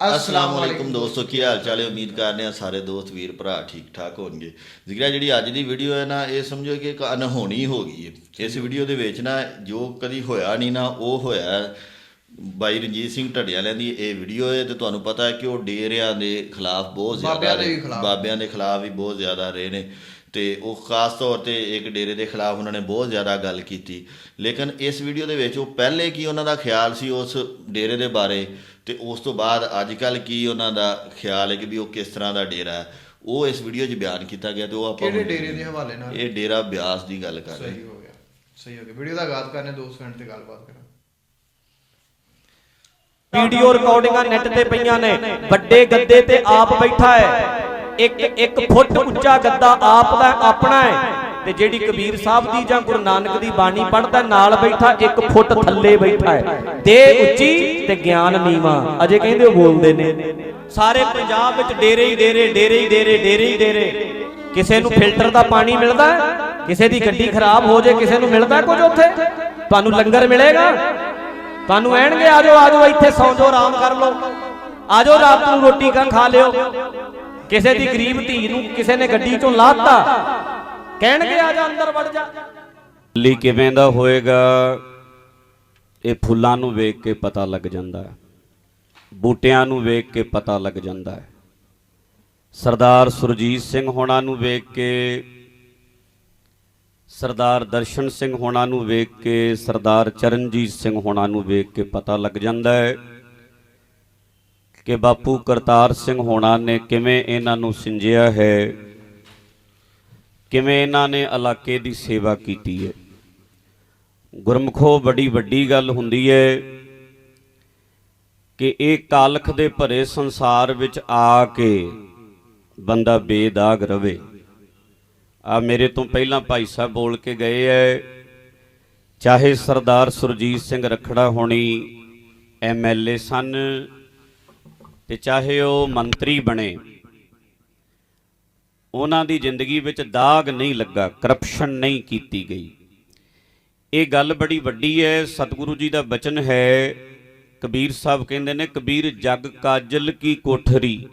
ਅਸਲਾਮ ਵਾਲੇਕੁਮ ਦੋਸਤੋ ਕੀ ਹਾਲ ਚਾਲ ਹੈ ਉਮੀਦ ਕਰਦੇ ਹਾਂ ਸਾਰੇ ਦੋਸਤ ਵੀਰ ਭਰਾ ਠੀਕ ਠਾਕ ਹੋਣਗੇ ਜ਼ਿਕਰਾ ਜਿਹੜੀ ਅੱਜ ਦੀ ਵੀਡੀਓ ਹੈ ਨਾ ਇਹ ਸਮਝੋ ਕਿ ਇੱਕ ਅਨਹੋਣੀ ਹੋ ਗਈ ਹੈ ਇਸ ਵੀਡੀਓ ਦੇ ਵਿੱਚ ਨਾ ਜੋ ਕਦੀ ਹੋਇਆ ਨਹੀਂ ਨਾ ਉਹ ਹੋਇਆ। ਬਾਈ ਰਣਜੀਤ ਸਿੰਘ ਢੱਡਿਆਲਿਆਂ ਦੀ ਇਹ ਵੀਡੀਓ ਹੈ ਤੇ ਤੁਹਾਨੂੰ ਪਤਾ ਹੈ ਕਿ ਉਹ ਡੇਰਿਆਂ ਦੇ ਖਿਲਾਫ ਬਹੁਤ ਜ਼ਿਆਦਾ। ਬਾਬਿਆਂ ਦੇ ਖਿਲਾਫ ਵੀ ਬਹੁਤ ਜ਼ਿਆਦਾ ਰਹੇ ਨੇ ਤੇ ਉਹ ਖਾਸ ਤੌਰ ਤੇ ਇੱਕ ਡੇਰੇ ਦੇ ਖਿਲਾਫ ਉਹਨਾਂ ਨੇ ਬਹੁਤ ਜ਼ਿਆਦਾ ਗੱਲ ਕੀਤੀ। ਲੇਕਿਨ ਇਸ ਵੀਡੀਓ ਦੇ ਵਿੱਚ ਉਹ ਪਹਿਲੇ ਕੀ ਉਹਨਾਂ ਦਾ ਖਿਆਲ ਸੀ ਉਸ ਡੇਰੇ ਦੇ ਬਾਰੇ ਤੇ ਉਸ ਤੋਂ ਬਾਅਦ ਅੱਜ ਕੱਲ ਕੀ ਉਹਨਾਂ ਦਾ ਖਿਆਲ ਹੈ ਕਿ ਵੀ ਉਹ ਕਿਸ ਤਰ੍ਹਾਂ ਦਾ ਡੇਰਾ ਹੈ। ਉਹ ਇਸ ਵੀਡੀਓ 'ਚ ਬਿਆਨ ਕੀਤਾ ਗਿਆ ਤੇ ਉਹ ਆਪਾਂ ਕਿਹੜੇ ਡੇਰੇ ਦੇ ਹਵਾਲੇ ਨਾਲ? ਇਹ ਡੇਰਾ ਬਿਆਸ ਦੀ ਗੱਲ ਕਰ ਰਹੇ ਸਹੀ ਹੋ ਗਿਆ ਸਹੀ ਹੋ ਗਿਆ। ਵੀਡੀਓ ਦਾ ਆਗਾਜ਼ ਕਰਨੇ 2 ਸਕਿੰਟ ਤੇ ਗੱਲਬਾਤ ਕਰਾਂ। ਵੀਡੀਓ ਰਿਕਾਰਡਿੰਗਾਂ ਨੈਟ ਤੇ ਪਈਆਂ ਨੇ। ਵੱਡੇ ਗੱਦੇ ਤੇ ਆਪ ਬੈਠਾ ਹੈ। ਇੱਕ ਇੱਕ ਫੁੱਟ ਉੱਚਾ ਗੱਦਾ ਆਪ ਦਾ ਆਪਣਾ ਹੈ ਤੇ ਜਿਹੜੀ ਕਬੀਰ ਸਾਹਿਬ ਦੀ ਜਾਂ ਗੁਰੂ ਨਾਨਕ ਦੀ ਬਾਣੀ ਪੜ੍ਹਦਾ, ਨਾਲ ਬੈਠਾ, ਇੱਕ ਫੁੱਟ ਥੱਲੇ ਬੈਠਾ ਹੈ। ਦੇ ਉੱਚੀ ਤੇ ਗਿਆਨ ਨੀਵਾ, ਅਜੇ ਕਹਿੰਦੇ ਉਹ ਬੋਲਦੇ ਨੇ। ਸਾਰੇ ਪੰਜਾਬ ਵਿੱਚ ਡੇਰੇ ਹੀ ਡੇਰੇ ਡੇਰੇ ਹੀ ਡੇਰੇ ਡੇਰੇ ਹੀ ਡੇਰੇ। ਕਿਸੇ ਨੂੰ ਫਿਲਟਰ ਦਾ ਪਾਣੀ ਮਿਲਦਾ ਕਿਸੇ ਦੀ ਗੱਡੀ ਖਰਾਬ ਹੋ ਜੇ, ਕਿਸੇ ਨੂੰ ਮਿਲਦਾ ਕੁਝ ਉੱਥੇ। ਤੁਹਾਨੂੰ ਲੰਗਰ ਮਿਲੇਗਾ। ਤੁਹਾਨੂੰ ਐਣਗੇ ਆਜੋ ਆਜੋ ਇੱਥੇ ਸੌਂ ਜਾਓ, ਆਰਾਮ ਕਰ ਲਓ। ਆਜੋ ਰਾਤ ਨੂੰ ਰੋਟੀ ਕਾ ਖਾ ਲਿਓ। ਕਿਸੇ ਦੀ ਗਰੀਬ ਧੀ ਨੂੰ ਕਿਸੇ ਨੇ ਗੱਡੀ ਚੋਂ ਲਾਤਾ, ਕਹਿਣਗੇ, ਆ ਜਾ, ਅੰਦਰ ਵੜ ਜਾ। ਲਈ ਕਿਵੇਂ ਦਾ ਹੋਏਗਾ? ਇਹ ਫੁੱਲਾਂ ਨੂੰ ਵੇਖ ਕੇ ਪਤਾ ਲੱਗ ਜਾਂਦਾ ਹੈ। ਬੂਟਿਆਂ ਨੂੰ ਵੇਖ ਕੇ ਪਤਾ ਲੱਗ ਜਾਂਦਾ ਹੈ। ਸਰਦਾਰ ਸੁਰਜੀਤ ਸਿੰਘ ਹੋਣਾ ਨੂੰ ਵੇਖ ਕੇ, ਸਰਦਾਰ ਦਰਸ਼ਨ ਸਿੰਘ ਹੋਣਾ ਨੂੰ ਵੇਖ ਕੇ, ਸਰਦਾਰ ਚਰਨਜੀਤ ਸਿੰਘ ਹੋਣਾ ਨੂੰ ਵੇਖ ਕੇ ਪਤਾ ਲੱਗ ਜਾਂਦਾ ਹੈ। ਕਿ ਬਾਪੂ ਕਰਤਾਰ ਸਿੰਘ ਹੋਣਾ ਨੇ ਕਿਵੇਂ ਇਹਨਾਂ ਨੂੰ ਸਿੰਜਿਆ ਹੈ? ਕਿਵੇਂ ਇਹਨਾਂ ਨੇ ਇਲਾਕੇ ਦੀ ਸੇਵਾ ਕੀਤੀ ਹੈ? ਗੁਰਮਖੋ, ਬੜੀ ਵੱਡੀ ਗੱਲ ਹੁੰਦੀ ਹੈ ਕਿ ਇਹ ਕਾਲਖ ਦੇ ਭਰੇ ਸੰਸਾਰ ਵਿੱਚ ਆ ਕੇ ਬੰਦਾ ਬੇਦਾਗ ਰਵੇ। ਆ ਮੇਰੇ ਤੋਂ ਪਹਿਲਾਂ ਭਾਈ ਸਾਹਿਬ ਬੋਲ ਕੇ ਗਏ ਐ, ਚਾਹੇ ਸਰਦਾਰ ਸੁਰਜੀਤ ਸਿੰਘ ਰਖੜਾ ਹੋਣੀ ਐਮਐਲਏ ਸਨ ਤੇ ਚਾਹੇ ਉਹ ਮੰਤਰੀ ਬਣੇ, ਉਹਨਾਂ ਦੀ ਜ਼ਿੰਦਗੀ ਵਿੱਚ ਦਾਗ ਨਹੀਂ ਲੱਗਾ ਕਰਪਸ਼ਨ ਨਹੀਂ ਕੀਤੀ ਗਈ। ਇਹ ਗੱਲ ਬੜੀ ਵੱਡੀ ਹੈ, ਸਤਿਗੁਰੂ ਜੀ ਦਾ ਬਚਨ ਹੈ, ਕਬੀਰ ਸਾਹਿਬ ਕਹਿੰਦੇ ਨੇ, ਕਬੀਰ ਜਗ ਕਾਜਲ ਕੀ ਕੋਠਰੀ,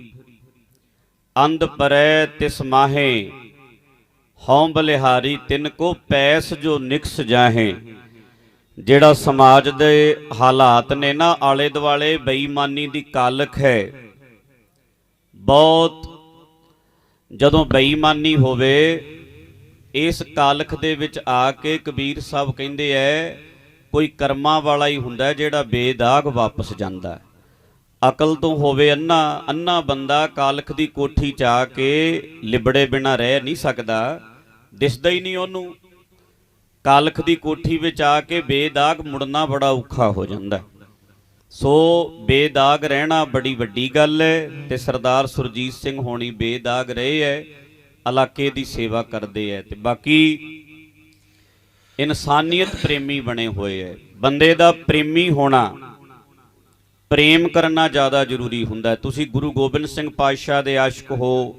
ਅੰਧ ਪਰੈ ਤਿਸ ਮਾਹੇ, ਹਉ ਬਲਿਹਾਰੀ ਤਿਨ ਕੋ ਪੈਸ ਜੋ ਨਿਕਸ ਜਾਹੇ। ਜਿਹੜਾ ਸਮਾਜ ਦੇ ਹਾਲਾਤ ਨੇ ਨਾ ਆਲੇ ਦੁਆਲੇ ਬੇਈਮਾਨੀ ਦੀ ਕਾਲਖ ਹੈ। ਬਹੁਤ ਜਦੋਂ ਬੇਈਮਾਨੀ ਹੋਵੇ, ਇਸ ਕਾਲਖ ਦੇ ਵਿੱਚ ਆ ਕੇ ਕਬੀਰ ਸਾਹਿਬ ਕਹਿੰਦੇ ਐ, ਕੋਈ ਕਰਮਾਂ ਵਾਲਾ ਹੀ ਹੁੰਦਾ ਜਿਹੜਾ ਬੇਦਾਗ ਵਾਪਸ ਜਾਂਦਾ ਅਕਲ ਤੋਂ ਹੋਵੇ ਅੰਨਾ ਅੰਨਾ ਬੰਦਾ ਕਾਲਖ ਦੀ ਕੋਠੀ ਚ ਆ ਕੇ ਲਿਬੜੇ ਬਿਨਾ ਰਹਿ ਨਹੀਂ ਸਕਦਾ, ਦਿਸਦਾ ਹੀ ਨਹੀਂ ਉਹਨੂੰ। ਕਾਲਖ ਦੀ ਕੋਠੀ ਵਿੱਚ ਆ ਕੇ ਬੇਦਾਗ ਮੁੜਨਾ ਬੜਾ ਔਖਾ ਹੋ ਜਾਂਦਾ ਸੋ ਬੇਦਾਗ ਰਹਿਣਾ ਬੜੀ ਵੱਡੀ ਗੱਲ ਹੈ ਤੇ ਸਰਦਾਰ ਸੁਰਜੀਤ ਸਿੰਘ ਹੋਣੀ ਬੇਦਾਗ ਰਹੇ ਹੈ, ਇਲਾਕੇ ਦੀ ਸੇਵਾ ਕਰਦੇ ਹੈ ਤੇ ਬਾਕੀ ਇਨਸਾਨੀਅਤ ਪ੍ਰੇਮੀ ਬਣੇ ਹੋਏ ਹੈ। ਬੰਦੇ ਦਾ ਪ੍ਰੇਮੀ ਹੋਣਾ, ਪ੍ਰੇਮ ਕਰਨਾ ਜ਼ਿਆਦਾ ਜ਼ਰੂਰੀ ਹੁੰਦਾ ਤੁਸੀਂ ਗੁਰੂ ਗੋਬਿੰਦ ਸਿੰਘ ਪਾਤਸ਼ਾਹ ਦੇ ਆਸ਼ਿਕ ਹੋ,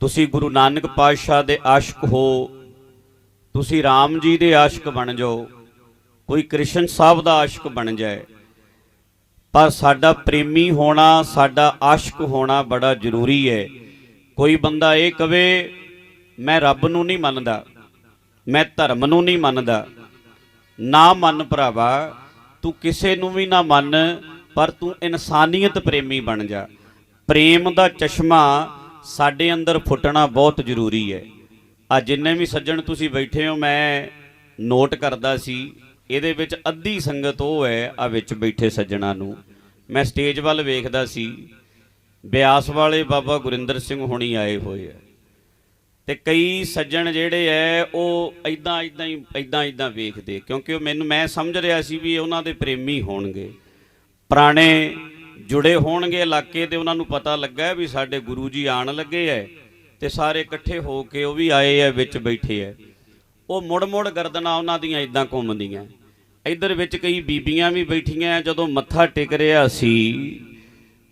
ਤੁਸੀਂ ਗੁਰੂ ਨਾਨਕ ਪਾਤਸ਼ਾਹ ਦੇ ਆਸ਼ਿਕ ਹੋ ਤੁਸੀਂ RAM ਜੀ ਦੇ ਆਸ਼ਿਕ ਬਣ ਜਾਓ। ਕੋਈ ਕ੍ਰਿਸ਼ਨ ਸਾਹਿਬ ਦਾ ਆਸ਼ਿਕ ਬਣ ਜਾਏ। ਪਰ ਸਾਡਾ ਪ੍ਰੇਮੀ ਹੋਣਾ, ਸਾਡਾ ਆਸ਼ਿਕ ਹੋਣਾ ਬੜਾ ਜ਼ਰੂਰੀ ਹੈ। ਕੋਈ ਬੰਦਾ ਇਹ ਕਵੇ, ਮੈਂ ਰੱਬ ਨੂੰ ਨਹੀਂ ਮੰਨਦਾ, ਮੈਂ ਧਰਮ ਨੂੰ ਨਹੀਂ ਮੰਨਦਾ। ਨਾ ਮੰਨ ਭਰਾਵਾ, ਤੂੰ ਕਿਸੇ ਨੂੰ ਵੀ ਨਾ ਮੰਨ, ਪਰ ਤੂੰ ਇਨਸਾਨੀਅਤ ਪ੍ਰੇਮੀ ਬਣ ਜਾ। ਪ੍ਰੇਮ ਦਾ ਚਸ਼ਮਾ ਸਾਡੇ ਅੰਦਰ ਫੁੱਟਣਾ ਬਹੁਤ ਜ਼ਰੂਰੀ ਹੈ। ਆ ਜਿੰਨੇ ਵੀ ਸੱਜਣ ਤੁਸੀਂ ਬੈਠੇ ਹੋ, ਮੈਂ ਨੋਟ ਕਰਦਾ ਸੀ, ਇਹਦੇ ਵਿੱਚ ਅੱਧੀ ਸੰਗਤ ਉਹ ਹੈ ਆ ਵਿੱਚ ਬੈਠੇ ਸੱਜਣਾ ਨੂੰ। ਮੈਂ ਸਟੇਜ ਵੱਲ ਵੇਖਦਾ ਸੀ, ਬਿਆਸ ਵਾਲੇ ਬਾਬਾ ਗੁਰਿੰਦਰ ਸਿੰਘ ਹੁਣੀ ਆਏ ਹੋਏ ਆ। ਤੇ ਕਈ ਸੱਜਣ ਜਿਹੜੇ ਐ, ਉਹ ਐਦਾਂ ਐਦਾਂ ਹੀ ਐਦਾਂ ਐਦਾਂ ਵੇਖਦੇ, ਕਿਉਂਕਿ ਉਹ ਮੈਨੂੰ, ਮੈਂ ਸਮਝ ਰਿਹਾ ਸੀ ਵੀ ਉਹਨਾਂ ਦੇ ਪ੍ਰੇਮੀ ਹੋਣਗੇ। ਪੁਰਾਣੇ ਜੁੜੇ ਹੋਣਗੇ ਇਲਾਕੇ ਤੇ ਉਹਨਾਂ ਨੂੰ ਪਤਾ ਲੱਗਾ ਵੀ ਸਾਡੇ ਗੁਰੂ ਜੀ ਆਣ ਲੱਗੇ ਐ। ਤੇ ਸਾਰੇ ਇਕੱਠੇ ਹੋ ਕੇ ਉਹ ਵੀ ਆਏ ਐ ਵਿੱਚ ਬੈਠੇ ਐ ਉਹ ਮੁੜ ਮੁੜ ਗਰਦਨਾਂ ਉਹਨਾਂ ਦੀਆਂ ਇਦਾਂ ਘੁੰਮਦੀਆਂ। ਇੱਧਰ ਵਿੱਚ ਕਈ ਬੀਬੀਆਂ ਵੀ ਬੈਠੀਆਂ ਜਦੋਂ ਮੱਥਾ ਟੇਕ ਰਿਹਾ ਸੀ,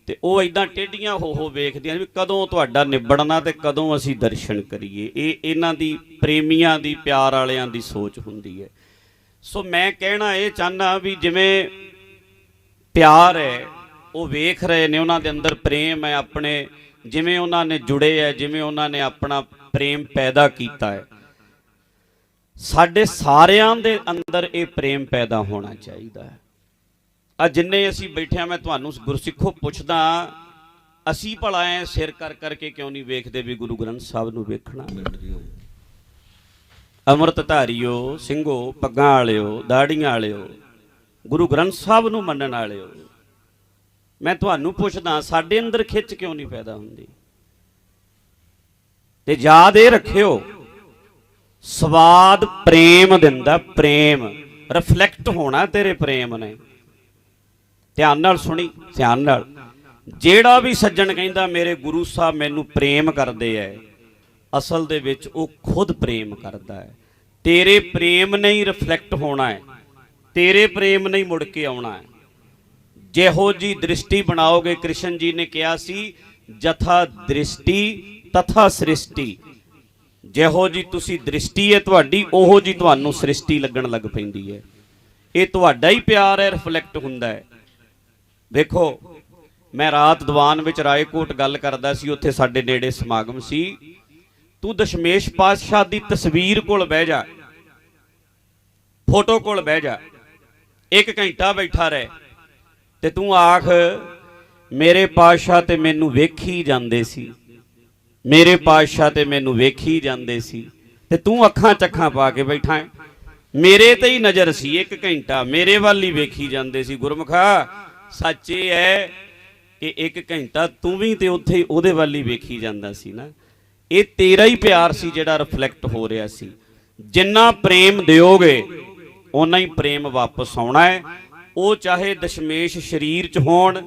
ਤੇ ਉਹ ਇਦਾਂ ਟੇਢੀਆਂ ਹੋ ਹੋ ਵੇਖਦੀਆਂ ਵੀ ਕਦੋਂ ਤੁਹਾਡਾ ਨਿਬੜਨਾ ਤੇ ਕਦੋਂ ਅਸੀਂ ਦਰਸ਼ਨ ਕਰੀਏ। ਇਹ ਇਹਨਾਂ ਦੀ ਪ੍ਰੇਮੀਆਂ ਦੀ, ਪਿਆਰ ਵਾਲਿਆਂ ਦੀ ਸੋਚ ਹੁੰਦੀ ਹੈ। ਸੋ ਮੈਂ ਕਹਿਣਾ ਇਹ ਚਾਹਨਾ ਵੀ ਜਿਵੇਂ ਪਿਆਰ ਹੈ, ਉਹ ਵੇਖ ਰਹੇ ਨੇ, ਉਹਨਾਂ ਦੇ ਅੰਦਰ ਪ੍ਰੇਮ ਹੈ, ਆਪਣੇ ਜਿਵੇਂ ਉਹਨਾਂ ਨੇ ਜੁੜੇ ਹੈ ਜਿਵੇਂ ਉਹਨਾਂ ਨੇ ਆਪਣਾ ਪ੍ਰੇਮ ਪੈਦਾ ਕੀਤਾ ਹੈ ਸਾਡੇ ਸਾਰਿਆਂ ਦੇ ਅੰਦਰ ਇਹ ਪ੍ਰੇਮ ਪੈਦਾ ਹੋਣਾ ਚਾਹੀਦਾ ਹੈ ਆ ਜਿੰਨੇ ਅਸੀਂ ਬੈਠਿਆ ਮੈਂ ਤੁਹਾਨੂੰ ਗੁਰਸਿੱਖੋ ਪੁੱਛਦਾ ਅਸੀਂ ਭਲਾ ਐ ਸਿਰ ਕਰ ਕਰਕੇ ਕਿਉਂ ਨਹੀਂ ਵੇਖਦੇ ਵੀ ਗੁਰੂ ਗ੍ਰੰਥ ਸਾਹਿਬ ਨੂੰ ਵੇਖਣਾ? ਮਿੰਟ ਦੀ ਸਿੰਘੋ, ਪੱਗਾਂ ਵਾਲਿਓ, ਦਾੜੀਆਂ ਵਾਲਿਓ, ਗੁਰੂ ਗ੍ਰੰਥ ਸਾਹਿਬ ਨੂੰ ਮੰਨਣ ਵਾਲਿਓ ਮੈਂ ਤੁਹਾਨੂੰ ਪੁੱਛਦਾ, ਸਾਡੇ ਅੰਦਰ ਖਿੱਚ ਕਿਉਂ ਨਹੀਂ ਪੈਦਾ ਹੁੰਦੀ? ਤੇ ਯਾਦ ਇਹ ਰੱਖਿਓ, ਸਵਾਦ ਪ੍ਰੇਮ ਦਿੰਦਾ, ਪ੍ਰੇਮ ਰਿਫਲੈਕਟ ਹੋਣਾ ਤੇਰੇ ਪ੍ਰੇਮ ਨੇ। ਧਿਆਨ ਨਾਲ ਸੁਣੀ, ਧਿਆਨ ਨਾਲ। ਜਿਹੜਾ ਵੀ ਸੱਜਣ ਕਹਿੰਦਾ, ਮੇਰੇ ਗੁਰੂ ਸਾਹਿਬ ਮੈਨੂੰ ਪ੍ਰੇਮ ਕਰਦੇ ਐ, ਅਸਲ ਦੇ ਵਿੱਚ ਉਹ ਖੁਦ ਪ੍ਰੇਮ ਕਰਦਾ ਹੈ ਤੇਰੇ ਪ੍ਰੇਮ ਨਹੀਂ ਰਿਫਲੈਕਟ ਹੋਣਾ ਹੈ ਤੇਰੇ ਪ੍ਰੇਮ ਨਹੀਂ ਮੁੜ ਕੇ ਆਉਣਾ ਹੈ ਜਿਹੋ ਜੀ ਦ੍ਰਿਸ਼ਟੀ ਬਣਾਓਗੇ, ਕ੍ਰਿਸ਼ਨ ਜੀ ਨੇ ਕਿਹਾ ਸੀ, ਜਥਾ ਦ੍ਰਿਸ਼ਟੀ ਤਥਾ ਸ੍ਰਿਸ਼ਟੀ। ਜਿਹੋ ਜੀ ਤੁਸੀਂ ਦ੍ਰਿਸ਼ਟੀ ਹੈ ਤੁਹਾਡੀ, ਉਹੋ ਜੀ ਤੁਹਾਨੂੰ ਸ੍ਰਿਸ਼ਟੀ ਲੱਗਣ ਲੱਗ ਪੈਂਦੀ ਹੈ। ਇਹ ਤੁਹਾਡਾ ਹੀ ਪਿਆਰ ਹੈ, ਰਿਫਲੈਕਟ ਹੁੰਦਾ ਹੈ। ਵੇਖੋ ਮੈਂ ਰਾਤ ਦੀਵਾਨ ਵਿੱਚ ਰਾਏਕੋਟ ਗੱਲ ਕਰਦਾ ਸੀ, ਉੱਥੇ ਸਾਡੇ ਨੇੜੇ ਸਮਾਗਮ ਸੀ। ਤੂੰ ਦਸ਼ਮੇਸ਼ ਪਾਤਸ਼ਾਹ ਦੀ ਤਸਵੀਰ ਕੋਲ ਬਹਿ ਜਾ। ਫੋਟੋ ਕੋਲ ਬਹਿ ਜਾ। ਇੱਕ ਘੰਟਾ ਬੈਠਾ ਰਹਿ। ਤੇ ਤੂੰ ਆਖ, ਮੇਰੇ ਪਾਤਸ਼ਾਹ ਤੇ ਮੈਨੂੰ ਵੇਖੀ ਜਾਂਦੇ ਸੀ। ਮੇਰੇ ਪਾਤਸ਼ਾਹ ਤੇ ਮੈਨੂੰ ਵੇਖੀ ਜਾਂਦੇ ਸੀ। ਤੇ ਤੂੰ ਅੱਖਾਂ ਚੱਖਾਂ ਪਾ ਕੇ ਬੈਠਾ ਹੈ। ਮੇਰੇ ਤੇ ਹੀ ਨਜ਼ਰ ਸੀ ਇੱਕ ਘੰਟਾ। ਮੇਰੇ ਵੱਲ ਹੀ ਵੇਖੀ ਜਾਂਦੇ ਸੀ। ਗੁਰਮੁਖਾ, ਸੱਚ ਇਹ ਹੈ ਕਿ ਇੱਕ ਘੰਟਾ ਤੂੰ ਵੀ ਤੇ ਉੱਥੇ ਉਹਦੇ ਵੱਲ ਹੀ ਵੇਖੀ ਜਾਂਦਾ ਸੀ ਨਾ। ਇਹ ਤੇਰਾ ਹੀ ਪਿਆਰ ਸੀ ਜਿਹੜਾ ਰਿਫਲੈਕਟ ਹੋ ਰਿਹਾ ਸੀ। ਜਿੰਨਾ ਪ੍ਰੇਮ ਦਿਓਗੇ, ਓਨਾ ਹੀ ਪ੍ਰੇਮ ਵਾਪਸ ਆਉਣਾ ਹੈ। ਉਹ ਚਾਹੇ ਦਸ਼ਮੇਸ਼ ਸਰੀਰ 'ਚ ਹੋਣ,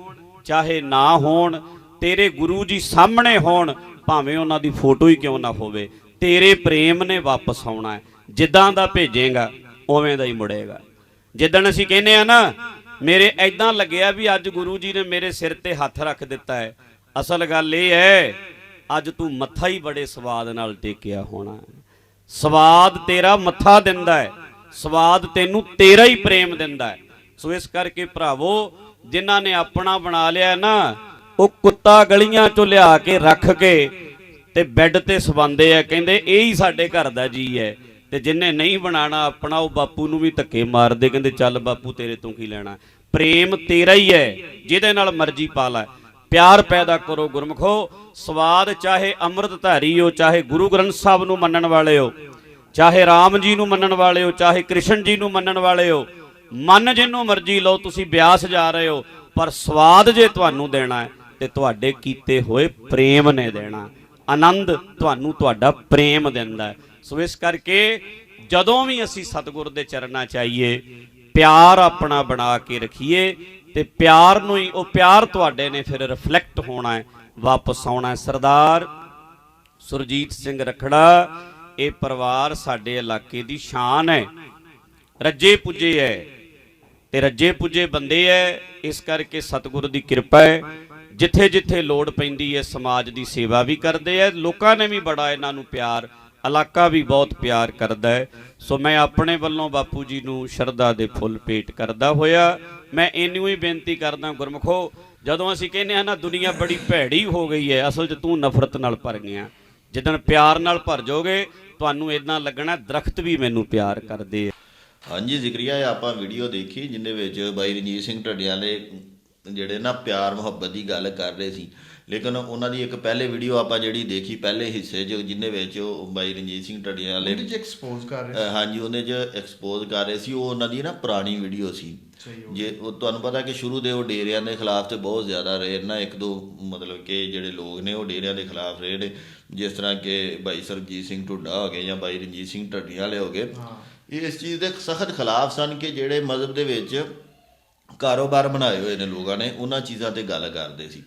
ਚਾਹੇ ਨਾ ਹੋਣ, ਤੇਰੇ ਗੁਰੂ ਜੀ ਸਾਹਮਣੇ ਹੋਣ, ਭਾਵੇਂ ਉਹਨਾਂ ਦੀ ਫੋਟੋ ਹੀ ਕਿਉਂ ਨਾ ਹੋਵੇ। ਤੇਰੇ ਪ੍ਰੇਮ ਨੇ ਵਾਪਸ ਆਉਣਾ ਹੈ। ਜਿੱਦਾਂ ਦਾ ਭੇਜੇਗਾ, ਉਵੇਂ ਦਾ ਹੀ ਮੁੜੇਗਾ। ਜਿੱਦਣ ਅਸੀਂ ਕਹਿੰਦੇ ਆ ਨਾ, ਮੇਰੇ ਐਦਾਂ ਲੱਗਿਆ ਵੀ ਅੱਜ ਗੁਰੂ ਜੀ ਨੇ ਮੇਰੇ ਸਿਰ ਤੇ ਹੱਥ ਰੱਖ ਦਿੱਤਾ ਹੈ। ਅਸਲ ਗੱਲ ਇਹ ਹੈ, ਅੱਜ ਤੂੰ ਮੱਥਾ ਹੀ ਬੜੇ ਸਵਾਦ ਨਾਲ ਟੇਕਿਆ ਹੋਣਾ ਸਵਾਦ ਤੇਰਾ ਮੱਥਾ ਦਿੰਦਾ ਹੈ। ਸਵਾਦ ਤੈਨੂੰ ਤੇਰਾ ਹੀ ਪ੍ਰੇਮ ਦਿੰਦਾ ਹੈ। ਸੋ ਇਸ ਕਰਕੇ ਭਰਾਵੋ, ਜਿਨ੍ਹਾਂ ਨੇ ਆਪਣਾ ਬਣਾ ਲਿਆ ਨਾ, ਉਹ ਕੁੱਤਾ ਗਲੀਆਂ ਚੋਂ ਲਿਆ ਕੇ ਰੱਖ ਕੇ ਤੇ ਬੈੱਡ ਤੇ ਸਵਾਉਂਦੇ ਆ, ਕਹਿੰਦੇ ਇਹ ਹੀ ਸਾਡੇ ਘਰ ਦਾ ਜੀ ਹੈ। ਤੇ ਜਿੰਨੇ ਨਹੀਂ ਬਣਾਣਾ ਆਪਣਾ, ਉਹ ਬਾਪੂ ਨੂੰ ਵੀ ਧੱਕੇ ਮਾਰਦੇ, ਕਹਿੰਦੇ ਚੱਲ ਬਾਪੂ ਤੇਰੇ ਤੋਂ ਕੀ ਲੈਣਾ। ਪ੍ਰੇਮ ਤੇਰਾ ਹੀ ਹੈ, ਜਿਹਦੇ ਨਾਲ ਮਰਜ਼ੀ ਪਾ ਲੈ। ਪਿਆਰ ਪੈਦਾ ਕਰੋ ਗੁਰਮਖੋ, ਸਵਾਦ ਚਾਹੇ ਅੰਮ੍ਰਿਤਧਾਰੀ ਹੋ, ਚਾਹੇ ਗੁਰੂ ਗ੍ਰੰਥ ਸਾਹਿਬ ਨੂੰ ਮੰਨਣ ਵਾਲੇ ਹੋ, ਚਾਹੇ ਰਾਮ ਜੀ ਨੂੰ ਮੰਨਣ ਵਾਲੇ ਹੋ, ਚਾਹੇ ਕ੍ਰਿਸ਼ਨ ਜੀ ਨੂੰ ਮੰਨਣ ਵਾਲੇ ਹੋ ਮਨ ਜਿੰਨੂੰ ਮਰਜ਼ੀ ਲਓ, ਤੁਸੀਂ ਬਿਆਸ ਜਾ ਰਹੇ ਹੋ, ਪਰ ਸਵਾਦ ਜੇ ਤੁਹਾਨੂੰ ਦੇਣਾ ਹੈ, ਤੇ ਤੁਹਾਡੇ ਕੀਤੇ ਹੋਏ ਪ੍ਰੇਮ ਨੇ ਦੇਣਾ ਆਨੰਦ ਤੁਹਾਨੂੰ ਤੁਹਾਡਾ ਪ੍ਰੇਮ ਦਿੰਦਾ ਸੋ ਇਸ ਕਰਕੇ ਜਦੋਂ ਵੀ ਅਸੀਂ ਸਤਿਗੁਰ ਦੇ ਚਰਨਾਂ ਚਾਹੀਏ ਪਿਆਰ ਆਪਣਾ ਬਣਾ ਕੇ ਰੱਖੀਏ, ਤੇ ਪਿਆਰ ਨੂੰ ਹੀ, ਉਹ ਪਿਆਰ ਤੁਹਾਡੇ ਨੇ ਫਿਰ ਰਿਫਲੈਕਟ ਹੋਣਾ ਹੈ, ਵਾਪਸ ਆਉਣਾ ਹੈ। ਸਰਦਾਰ ਸੁਰਜੀਤ ਸਿੰਘ ਰਖੜਾ, ਇਹ ਪਰਿਵਾਰ ਸਾਡੇ ਇਲਾਕੇ ਦੀ ਸ਼ਾਨ ਹੈ। ਰੱਜੇ ਪੁੱਜੇ ਹੈ। ਤੇ ਰੱਜੇ ਪੁੱਜੇ ਬੰਦੇ ਐ, ਇਸ ਕਰਕੇ ਸਤਿਗੁਰੂ ਦੀ ਕਿਰਪਾ ਹੈ ਜਿੱਥੇ ਜਿੱਥੇ ਲੋੜ ਪੈਂਦੀ ਹੈ ਸਮਾਜ ਦੀ ਸੇਵਾ ਵੀ ਕਰਦੇ ਐ। ਲੋਕਾਂ ਨੇ ਵੀ ਬੜਾ ਇਹਨਾਂ ਨੂੰ ਪਿਆਰ, ਇਲਾਕਾ ਵੀ ਬਹੁਤ ਪਿਆਰ ਕਰਦਾ ਹੈ ਸੋ ਮੈਂ ਆਪਣੇ ਵੱਲੋਂ ਬਾਪੂ ਜੀ ਨੂੰ ਸ਼ਰਧਾ ਦੇ ਫੁੱਲ ਭੇਟ ਕਰਦਾ ਹੋਇਆ। ਮੈਂ ਇਹਨੂੰ ਹੀ ਬੇਨਤੀ ਕਰਦਾ ਗੁਰਮਖੋ, ਜਦੋਂ ਅਸੀਂ ਕਹਿੰਦੇ ਹਾਂ ਨਾ, ਦੁਨੀਆ ਬੜੀ ਭੈੜੀ ਹੋ ਗਈ ਹੈ ਅਸਲ 'ਚ ਤੂੰ ਨਫ਼ਰਤ ਨਾਲ ਭਰ ਗਿਆ। ਜਿੱਦਣ ਪਿਆਰ ਨਾਲ ਭਰ ਜਾਓਗੇ, ਤੁਹਾਨੂੰ ਇਦਾਂ ਲੱਗਣਾ ਦਰਖਤ ਵੀ ਮੈਨੂੰ ਪਿਆਰ ਕਰਦੇ ਆ ਹਾਂਜੀ ਜ਼ਿਕਰੀਆ ਇਹ ਆਪਾਂ ਵੀਡੀਓ ਦੇਖੀ ਜਿੰਦੇ ਵਿੱਚ ਬਾਈ ਰਣਜੀਤ ਸਿੰਘ ਢੱਡਿਆਂ ਦੇ ਜਿਹੜੇ ਨਾ ਪਿਆਰ ਮੁਹੱਬਤ ਦੀ ਗੱਲ ਕਰ ਰਹੇ ਸੀ। ਲੇਕਿਨ ਉਹਨਾਂ ਦੀ ਇੱਕ ਪਹਿਲੇ ਵੀਡੀਓ ਆਪਾਂ ਜਿਹੜੀ ਦੇਖੀ ਪਹਿਲੇ ਹਿੱਸੇ 'ਚ ਜਿੰਦੇ ਵਿੱਚ ਉਹ ਬਾਈ ਰਣਜੀਤ ਸਿੰਘ ਢੱਡਿਆਂ ਵਾਲੇ ਉਹਦੇ ਚ ਐਕਸਪੋਜ਼ ਕਰ ਰਹੇ ਹਾਂਜੀ ਉਹਨੇ ਚ ਐਕਸਪੋਜ਼ ਕਰ ਰਹੇ ਸੀ। ਉਹ ਉਹਨਾਂ ਦੀ ਨਾ ਪੁਰਾਣੀ ਵੀਡੀਓ ਸੀ। ਜੇ ਉਹ ਤੁਹਾਨੂੰ ਪਤਾ ਕਿ ਸ਼ੁਰੂ ਦੇ ਉਹ ਡੇਰਿਆਂ ਦੇ ਖਿਲਾਫ ਤੇ ਬਹੁਤ ਜ਼ਿਆਦਾ ਰਹੇ ਨਾ ਇੱਕ ਦੋ ਮਤਲਬ ਕਿ ਜਿਹੜੇ ਲੋਕ ਨੇ ਉਹ ਡੇਰਿਆਂ ਦੇ ਖਿਲਾਫ ਰਹੇ ਨੇ ਜਿਸ ਤਰ੍ਹਾਂ ਕਿ ਭਾਈ ਸਰਬਜੀਤ ਸਿੰਘ ਢੁੱਡਾ ਹੋ ਗਏ ਜਾਂ ਭਾਈ ਰਣਜੀਤ ਸਿੰਘ ਢੱਡੀਆਂ ਵਾਲੇ ਹੋ ਗਏ। ਇਸ ਚੀਜ਼ ਦੇ ਸਖਤ ਖਿਲਾਫ ਸਨ ਕਿ ਜਿਹੜੇ ਮਜ਼ਹਬ ਦੇ ਵਿੱਚ ਕਾਰੋਬਾਰ ਬਣਾਏ ਹੋਏ ਨੇ ਲੋਕਾਂ ਨੇ ਉਹਨਾਂ ਚੀਜ਼ਾਂ ਤੇ ਗੱਲ ਕਰਦੇ ਸੀ।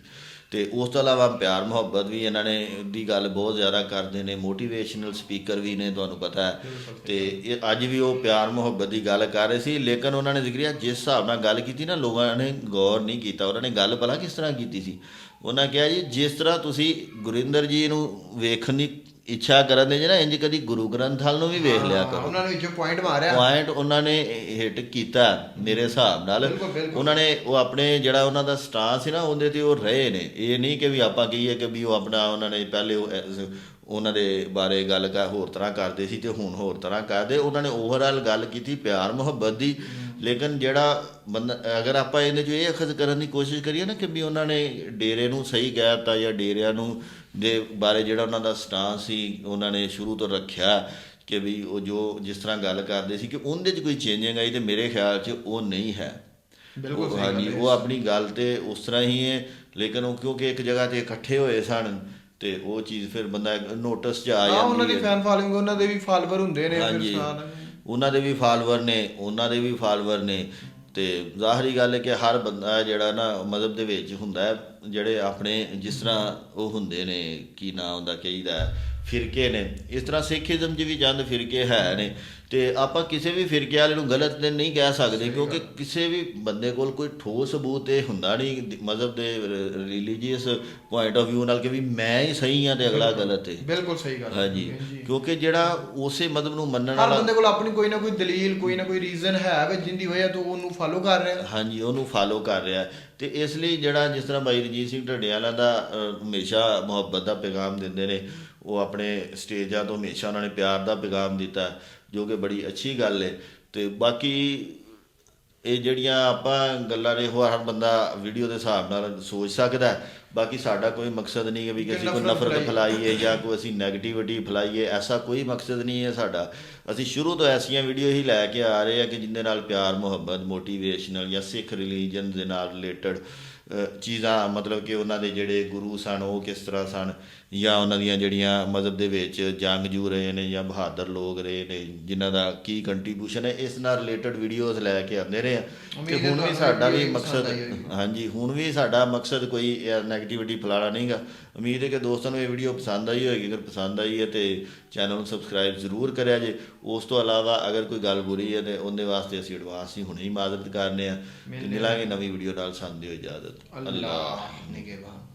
ਤੇ ਉਸ ਤੋਂ ਇਲਾਵਾ ਪਿਆਰ ਮੁਹੱਬਤ ਵੀ ਇਹਨਾਂ ਨੇ ਦੀ ਗੱਲ ਬਹੁਤ ਜ਼ਿਆਦਾ ਕਰਦੇ ਨੇ ਮੋਟੀਵੇਸ਼ਨਲ ਸਪੀਕਰ ਵੀ ਨੇ ਤੁਹਾਨੂੰ ਪਤਾ ਹੈ। ਤੇ ਇਹ ਅੱਜ ਵੀ ਉਹ ਪਿਆਰ ਮੁਹੱਬਤ ਦੀ ਗੱਲ ਕਰ ਰਹੇ ਸੀ ਲੇਕਿਨ ਉਹਨਾਂ ਨੇ ਜ਼ਿਕਰਿਆ ਜਿਸ ਹਿਸਾਬ ਨਾਲ ਗੱਲ ਕੀਤੀ ਨਾ ਲੋਕਾਂ ਨੇ ਗੌਰ ਨਹੀਂ ਕੀਤਾ ਉਹਨਾਂ ਨੇ ਗੱਲ ਭਲਾ ਕਿਸ ਤਰ੍ਹਾਂ ਕੀਤੀ ਸੀ? ਉਹਨਾਂ ਕਿਹਾ ਜੀ ਜਿਸ ਤਰ੍ਹਾਂ ਤੁਸੀਂ ਗੁਰਿੰਦਰ ਜੀ ਨੂੰ ਵੇਖਣ ਦੀ ਇੱਛਾ ਕਰਨ ਦੇ ਜੇ ਨਾ ਇੰਜ ਕਦੀ ਗੁਰੂ ਗ੍ਰੰਥ ਹਲ ਨੂੰ ਵੀ ਵੇਖ ਲਿਆ ਕਰੋ। ਉਹਨਾਂ ਨੇ ਵਿੱਚੋਂ ਪੁਆਇੰਟ ਮਾਰਿਆ। ਪੁਆਇੰਟ ਉਹਨਾਂ ਨੇ ਹਿੱਟ ਕੀਤਾ ਮੇਰੇ ਹਿਸਾਬ ਨਾਲ। ਉਹਨਾਂ ਨੇ ਉਹ ਆਪਣੇ ਜਿਹੜਾ ਉਹਨਾਂ ਦਾ ਸਟਾਂਸ ਸੀ ਨਾ ਉਹਦੇ ਤੇ ਉਹ ਰਹੇ ਨੇ। ਇਹ ਨਹੀਂ ਕਿ ਵੀ ਆਪਾਂ ਕਹੀਏ ਕਿ ਵੀ ਉਹ ਆਪਣਾ ਉਹਨਾਂ ਨੇ ਪਹਿਲੇ ਉਹਨਾਂ ਦੇ ਬਾਰੇ ਗੱਲ ਕਰ ਹੋਰ ਤਰ੍ਹਾਂ ਕਰਦੇ ਸੀ ਤੇ ਹੁਣ ਹੋਰ ਤਰ੍ਹਾਂ ਕਰਦੇ। ਉਹਨਾਂ ਨੇ ਓਵਰਆਲ ਗੱਲ ਕੀਤੀ ਪਿਆਰ ਮੁਹੱਬਤ ਦੀ। ਲੇਕਿਨ ਜਿਹੜਾ ਬੰਦਾ ਅਗਰ ਆਪਾਂ ਇਹਦੇ 'ਚ ਇਹ ਅਖਜ਼ ਕਰਨ ਦੀ ਕੋਸ਼ਿਸ਼ ਕਰੀਏ ਨਾ ਕਿ ਵੀ ਉਹਨਾਂ ਨੇ ਡੇਰੇ ਨੂੰ ਸਹੀ ਕਹਿ ਦਿੱਤਾ ਜਾਂ ਡੇਰਿਆਂ ਨੂੰ ਦੇ ਬਾਰੇ ਜਿਹੜਾ ਉਹਨਾਂ ਦਾ ਸਟਾਂਸ ਸੀ ਉਹਨਾਂ ਨੇ ਸ਼ੁਰੂ ਤੋਂ ਰੱਖਿਆ ਕਿ ਵੀ ਉਹ ਜੋ ਜਿਸ ਤਰ੍ਹਾਂ ਗੱਲ ਕਰਦੇ ਸੀ ਕਿ ਉਹਦੇ 'ਚ ਕੋਈ ਚੇਂਜਿੰਗ ਆਈ ਤੇ ਮੇਰੇ ਖਿਆਲ 'ਚ ਉਹ ਨਹੀਂ ਹੈ। ਬਿਲਕੁਲ ਸਹੀ ਹਾਂਜੀ। ਉਹ ਆਪਣੀ ਗੱਲ ਤੇ ਉਸ ਤਰ੍ਹਾਂ ਹੀ ਹੈ ਲੇਕਿਨ ਉਹ ਕਿਉਂਕਿ ਇੱਕ ਜਗ੍ਹਾ ਤੇ ਇਕੱਠੇ ਹੋਏ ਸਨ ਤੇ ਉਹ ਚੀਜ਼ ਫਿਰ ਬੰਦਾ ਨੋਟਿਸ 'ਚ ਆ ਹਾਂ ਉਹਨਾਂ ਜਾਂਦੀ ਦੀ ਫੈਨ ਫਾਲੋਇੰਗ ਉਹਨਾਂ ਦੇ ਵੀ ਫਾਲੋਅਰ ਹੁੰਦੇ ਨੇ ਫਿਰ ਉਹਨਾਂ ਦੇ ਵੀ ਫਾਲੋਅਰ ਨੇ ਉਹਨਾਂ ਦੇ ਵੀ ਫਾਲੋਅਰ ਨੇ ਤੇ ਜ਼ਾਹਰੀ ਗੱਲ ਹੈ ਕਿ ਹਰ ਬੰਦਾ ਜਿਹੜਾ ਨਾ ਮਜ਼ਹਬ ਦੇ ਵਿੱਚ ਹੁੰਦਾ ਜਿਹੜੇ ਆਪਣੇ ਜਿਸ ਤਰ੍ਹਾਂ ਉਹ ਹੁੰਦੇ ਨੇ, ਕੀ ਨਾਂ ਹੁੰਦਾ ਕਹੀਦਾ ਫਿਰਕੇ ਨੇ। ਇਸ ਤਰ੍ਹਾਂ ਸਿੱਖੀਜ਼ਮ 'ਚ ਵੀ ਚੰਦ ਫਿਰਕੇ ਹੈ ਨੇ। ਤੇ ਆਪਾਂ ਕਿਸੇ ਵੀ ਫਿਰਕੇ ਵਾਲੇ ਨੂੰ ਗਲਤ ਤੇ ਨਹੀਂ ਕਹਿ ਸਕਦੇ ਕਿਉਂਕਿ ਕਿਸੇ ਵੀ ਬੰਦੇ ਕੋਲ ਕੋਈ ਠੋਸ ਸਬੂਤ ਇਹ ਹੁੰਦਾ ਨਹੀਂ ਮਜ਼ਹਬ ਦੇ ਰਿਲੀਜੀਅਸ ਪੁਆਇੰਟ ਆਫ View ਨਾਲ ਕਿ ਵੀ ਮੈਂ ਹੀ ਸਹੀ ਹਾਂ ਤੇ ਅਗਲਾ ਗਲਤ ਹੈ ਬਿਲਕੁਲ ਸਹੀ ਗੱਲ ਹਾਂਜੀ। ਕਿਉਂਕਿ ਜਿਹੜਾ ਉਸੇ ਮਜ਼ਹਬ ਨੂੰ ਮੰਨਣ ਹਰ ਵਾਲਾ ਬੰਦੇ ਕੋਲ ਆਪਣੀ ਕੋਈ ਨਾ ਕੋਈ ਦਲੀਲ ਕੋਈ ਨਾ ਕੋਈ ਰੀਜ਼ਨ ਹੈ ਵੀ ਜਿੰਦੀ ਹੋਇਆ ਤੂੰ ਉਹਨੂੰ ਫਾਲੋ ਕਰ ਰਿਹਾ। ਹਾਂਜੀ ਉਹਨੂੰ ਫਾਲੋ ਕਰ ਰਿਹਾ। ਤੇ ਇਸ ਲਈ ਜਿਹੜਾ ਜਿਸ ਤਰ੍ਹਾਂ ਬਾਈ ਰਜੀਤ ਸਿੰਘ ਢੱਡਿਆਲਾ ਦਾ ਹਮੇਸ਼ਾ ਮੁਹੱਬਤ ਦਾ ਪੈਗਾਮ ਦਿੰਦੇ ਨੇ ਉਹ ਆਪਣੇ ਸਟੇਜਾਂ ਤੋਂ ਹਮੇਸ਼ਾ ਉਹਨਾਂ ਨੇ ਪਿਆਰ ਦਾ ਪੈਗਾਮ ਦਿੱਤਾ ਜੋ ਕਿ ਬੜੀ ਅੱਛੀ ਗੱਲ ਹੈ ਤੇ ਬਾਕੀ ਇਹ ਜਿਹੜੀਆਂ ਆਪਾਂ ਗੱਲਾਂ ਨੇ ਉਹ ਹਰ ਬੰਦਾ ਵੀਡੀਓ ਦੇ ਹਿਸਾਬ ਨਾਲ ਸੋਚ ਸਕਦਾ। ਬਾਕੀ ਸਾਡਾ ਕੋਈ ਮਕਸਦ ਨਹੀਂ ਹੈ ਵੀ ਕਿ ਅਸੀਂ ਕੋਈ ਨਫ਼ਰਤ ਫੈਲਾਈਏ। ਜਾਂ ਕੋਈ ਅਸੀਂ 네ਗੇਟਿਵਿਟੀ ਫੈਲਾਈਏ ਐਸਾ ਕੋਈ ਮਕਸਦ ਨਹੀਂ ਹੈ ਸਾਡਾ ਅਸੀਂ ਸ਼ੁਰੂ ਤੋਂ ਐਸੀਆਂ ਵੀਡੀਓ ਹੀ ਲੈ ਕੇ ਆ ਰਹੇ ਹਾਂ ਕਿ ਜਿੰਦੇ ਨਾਲ ਪਿਆਰ ਮੁਹੱਬਤ ਮੋਟੀਵੇਸ਼ਨਲ ਜਾਂ ਸਿੱਖ ਰਿਲੀਜਨ ਦੇ ਨਾਲ ਰਿਲੇਟਡ ਚੀਜ਼ਾਂ ਮਤਲਬ ਕਿ ਉਹਨਾਂ ਦੇ ਜਿਹੜੇ ਗੁਰੂ ਸਨ ਉਹ ਕਿਸ ਤਰ੍ਹਾਂ ਸਨ ਜਾਂ ਉਹਨਾਂ ਦੀਆਂ ਜਿਹੜੀਆਂ ਮਜ਼ਹਬ ਦੇ ਵਿੱਚ ਜੰਗਜੂ ਰਹੇ ਨੇ ਜਾਂ ਬਹਾਦਰ ਲੋਕ ਰਹੇ ਨੇ ਜਿਨ੍ਹਾਂ ਦਾ ਕੀ ਕੰਟਰੀਬਿਊਸ਼ਨ ਹੈ ਇਸ ਨਾਲ ਰਿਲੇਟਡ ਵੀਡੀਓਜ਼ ਲੈ ਕੇ ਆਉਂਦੇ ਰਹੇ ਹਾਂ ਤੇ ਹੈ ਹੁਣ ਵੀ ਸਾਡਾ ਵੀ ਮਕਸਦ। ਹਾਂਜੀ ਹੁਣ ਵੀ ਸਾਡਾ ਮਕਸਦ ਕੋਈ 네ਗੇਟਿਵਿਟੀ ਫੈਲਾਣਾ ਨਹੀਂਗਾ ਉਮੀਦ ਹੈ ਕਿ ਦੋਸਤਾਂ ਨੂੰ ਇਹ ਵੀਡੀਓ ਪਸੰਦ ਆਈ ਹੋਏਗੀ। ਅਗਰ ਪਸੰਦ ਆਈ ਹੈ ਤੇ ਚੈਨਲ ਨੂੰ ਸਬਸਕ੍ਰਾਈਬ ਜ਼ਰੂਰ ਕਰਿਆ ਜੇ। ਉਸ ਤੋਂ ਇਲਾਵਾ ਅਗਰ ਕੋਈ ਗੱਲ ਬੁਰੀ ਹੈ ਤੇ ਉਹਦੇ ਵਾਸਤੇ ਅਸੀਂ ਐਡਵਾਂਸ ਹੀ ਹੁਣੇ ਹੀ ਮਾਜ਼ਰਤ ਕਰਨੇ ਆ। ਤੇ ਮਿਲਾਂਗੇ ਨਵੀਂ ਵੀਡੀਓ ਨਾਲ। ਸਾਨੂੰ ਦਿਓ ਇਜਾਜ਼ਤ। ਅੱਲਾਹ। ਨਿਗਹਿਬਾਨ